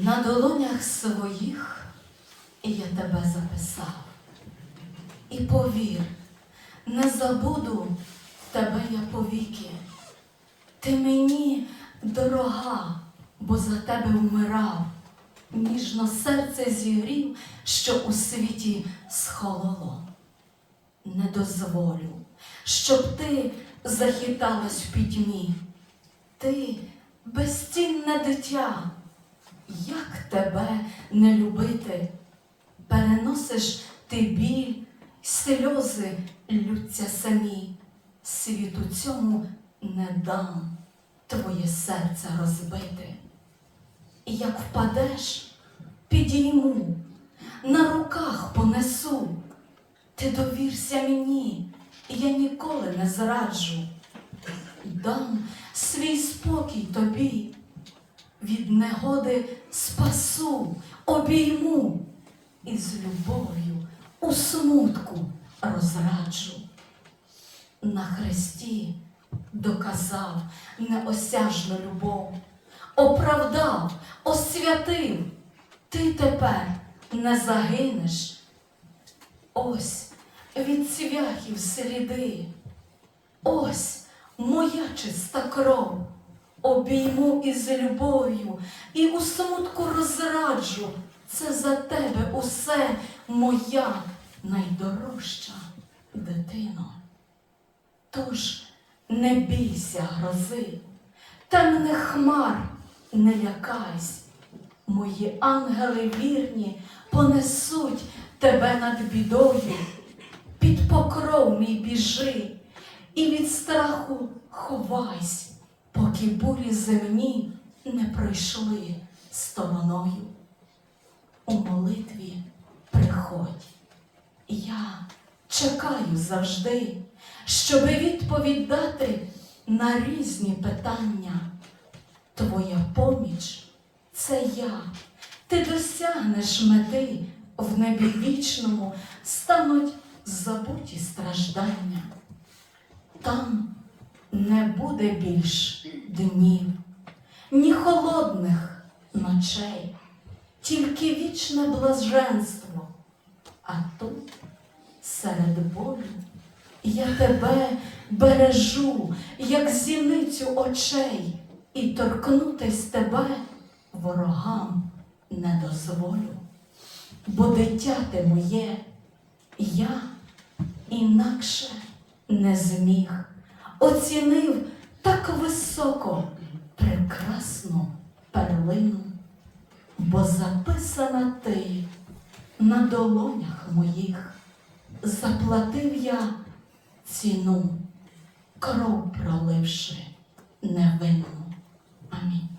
На долонях своїх я тебе записав. І повір, не забуду тебе я повіки. Ти мені дорога, бо за тебе вмирав. Ніжно серце зігрів, що у світі схололо. Не дозволю, щоб ти захиталась в пітьмі. Ти безцінне дитя, як тебе не любити? Переносиш ти біль, сльози лються самі. Світу цьому не дам твоє серце розбити. Як впадеш, підійму, на руках понесу. Ти довірся мені, я ніколи не зраджу. Дам свій спокій тобі, від негоди спасу, обійму і з любов'ю у смутку розраджу. На хресті доказав неосяжну любов, оправдав, освятив, ти тепер не загинеш. Ось від цвяхів сліди, ось моя чиста кров, обійму із любов'ю і у смутку розраджу. Це за тебе усе моя найдорожча дитино. Тож не бійся грози, темних хмар не лякайсь. Мої ангели вірні понесуть тебе над бідою, під покров мій біжи, і від страху ховайсь, поки бурі земні не пройшли стороною. У молитві приходь, я чекаю завжди, щоби відповідь дати на різні питання. Твоя поміч це я, ти досягнеш мети в небі вічному, стануть забуті страждання. Там не буде більш днів, ні холодних ночей, тільки вічне блаженство. А тут, серед болю, я тебе бережу, як зіницю очей, і торкнутись тебе ворогам не дозволю. Бо дитя ти моє, я інакше не зміг, оцінив так високо прекрасну перлину, бо записана ти на долонях моїх, заплатив я ціну, кров проливши невинну. Амінь.